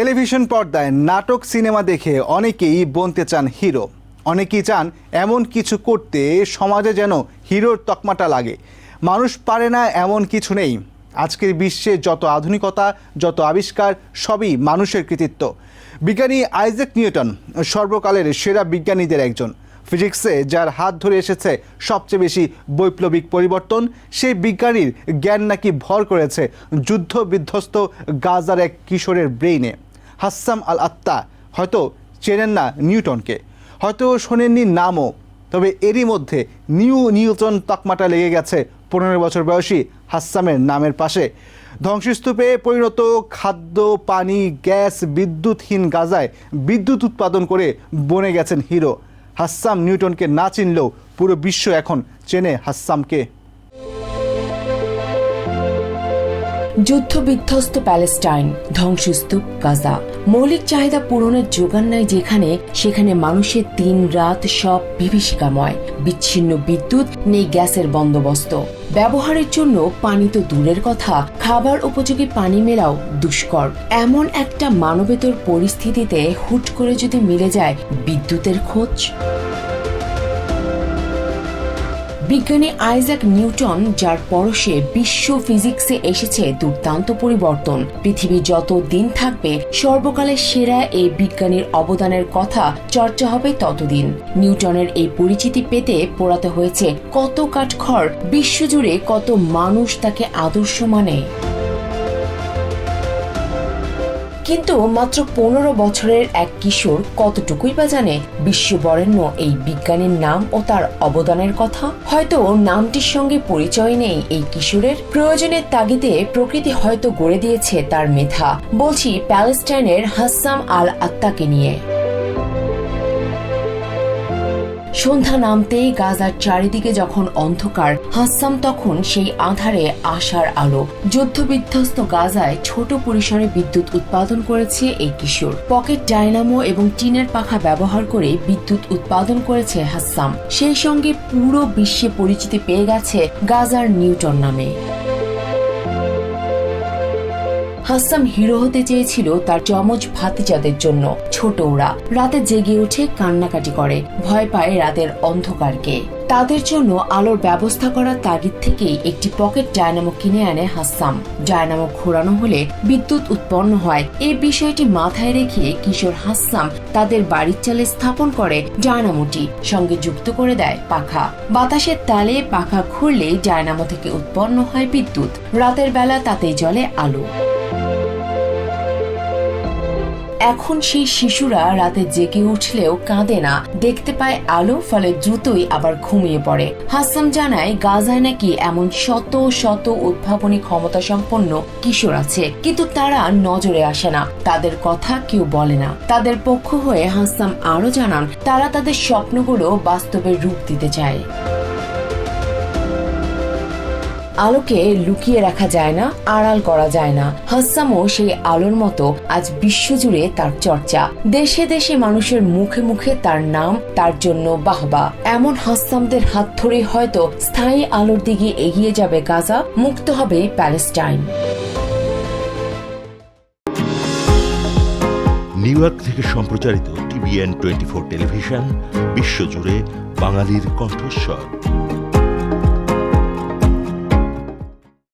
Television পর্দায় নাটক cinema দেখে অনেকেই বনতে চান হিরো। অনেকেই চান এমন কিছু করতে সমাজে যেন হিরোর তকমাটা লাগে। মানুষ পারে না এমন কিছু নেই। আজকের বিশ্বে যত আধুনিকতা, যত আবিষ্কার, সবই মানুষের কৃতিত্ব। বিজ্ঞানী আইজাক নিউটন সর্বকালের সেরা বিজ্ঞানীদের একজন। ফিজিক্সে যার হাত ধরে এসেছে সবচেয়ে বেশি বৈপ্লবিক পরিবর্তন, সেই বিজ্ঞানীর জ্ঞান নাকি ভর করেছে যুদ্ধ বিধ্বস্ত গাজার এক কিশোরের ব্রেইনে। হাসাম আল আত্মা হয়তো চেনেন না নিউটনকে। হয়তো শোনেননি নামও। তবে এরই মধ্যে নিউ নিউটন তকমাটা লেগে গেছে পনেরো বছর বয়সী হাসামের নামের পাশে। ধ্বংসস্তূপে পরিণত খাদ্য, পানি, গ্যাস, বিদ্যুৎহীন গাজায় বিদ্যুৎ উৎপাদন করে বনে গেছেন হিরো। হাসাম নিউটনকে না চিনলেও পুরো বিশ্ব এখন চেনে হাসামকে যুদ্ধ বিধ্বস্ত প্যালেস্টাইন, ধ্বংসস্তূপ গাজা। মৌলিক চাহিদা পূরণের যোগান নাই যেখানে, সেখানে মানুষের দিন, রাত সব বিভীষিকাময়। বিচ্ছিন্ন বিদ্যুৎ নেই গ্যাসের বন্দোবস্ত। ব্যবহারের জন্য পানি তো দূরের কথা, খাবার উপযোগী পানি মেলাও দুষ্কর। এমন একটা মানবেতর পরিস্থিতিতে হুট করে যদি মিলে যায় বিদ্যুতের খোঁজ। বিজ্ঞানী আইজাক নিউটন, যার পরশে বিশ্ব ফিজিক্সে এসেছে দুর্দান্ত পরিবর্তন। পৃথিবী যত দিন থাকবে, সর্বকালের সেরা এই বিজ্ঞানীর অবদানের কথা চর্চা হবে ততদিন। নিউটনের এই পরিচিতি পেতে পোড়াতে হয়েছে কত কাঠখড়, বিশ্বজুড়ে কত মানুষ তাকে আদর্শ মানে। কিন্তু মাত্র পনেরো বছরের এক কিশোর কতটুকুই বা জানে? বিশ্ববরেণ্য এই বিজ্ঞানীর নাম ও তার অবদানের কথা? হয়তো নামটির সঙ্গে পরিচয় নেই এই কিশোরের। প্রয়োজনের তাগিদে প্রকৃতি হয়তো গড়ে দিয়েছে তার মেধা। বলছি প্যালেস্টাইনের হাসাম আল আত্মাকে নিয়ে। সন্ধ্যা নামতেই গাজার চারিদিকে যখন অন্ধকার হাসাম তখন সেই আধারে আশার আলো। যুদ্ধবিধ্বস্ত গাজায় ছোট পরিসরে বিদ্যুৎ উৎপাদন করেছে এই কিশোর। পকেট ডায়নামো এবং টিনের পাখা ব্যবহার করে বিদ্যুৎ উৎপাদন করেছে হাসাম সেই সঙ্গে পুরো বিশ্বে পরিচিতি পেয়ে গেছে গাজার নিউটন নামে। হাসাম হিরো হতে চেয়েছিল তার যমজ ভাতিজাদের জন্য, ছোট ওরা। রাতে জেগে উঠে কান্নাকাটি করে, ভয় পায় রাতের অন্ধকারকে। তাদের জন্য আলোর ব্যবস্থা করার তাগিদ থেকেই একটি পকেট ডায়নামো কিনে আনে হাসাম। ডায়নামো ঘোরানো হলে বিদ্যুৎ উৎপন্ন হয়। এই বিষয়টি মাথায় রেখে কিশোর হাসাম তাদের বাড়ির চালে স্থাপন করে ডায়নামোটি, সঙ্গে যুক্ত করে দেয় পাখা। বাতাসের তালে পাখা ঘুরলে ডায়নামো থেকে উৎপন্ন হয় বিদ্যুৎ। রাতের বেলা তাতেই জ্বলে আলো। এখন সেই শিশুরা রাতে জেগে উঠলেও কাঁদে না। দেখতে পায় আলো, ফলে দ্রুতই আবার ঘুমিয়ে পড়ে। হাসাম জানায়, গাজায় নাকি এমন শত শত উদ্ভাবনী ক্ষমতা সম্পন্ন কিশোর আছে, কিন্তু তারা নজরে আসে না। তাদের কথা কেউ বলে না। তাদের পক্ষ হয়ে হাসাম আরও জানান, তারা তাদের স্বপ্নগুলো বাস্তবে রূপ দিতে চায়। আলোকে লুকিয়ে রাখা যায় না, আড়াল করা যায় না। হাসামও সেই আলোর মতো আজ বিশ্বজুড়ে তার চর্চা। দেশে দেশে মানুষের মুখে মুখে তার নাম, তার জন্য বাহবা। এমন হাসামদের হাত ধরে হয়তো স্থায়ী আলোর দিকে এগিয়ে যাবে গাজা, মুক্ত হবে প্যালেস্টাইন। নিউ ইয়র্ক থেকে সম্প্রচারিত টিভিএন টোয়েন্টি ফোর টেলিভিশন, বিশ্বজুড়ে বাঙালির কণ্ঠস্বর।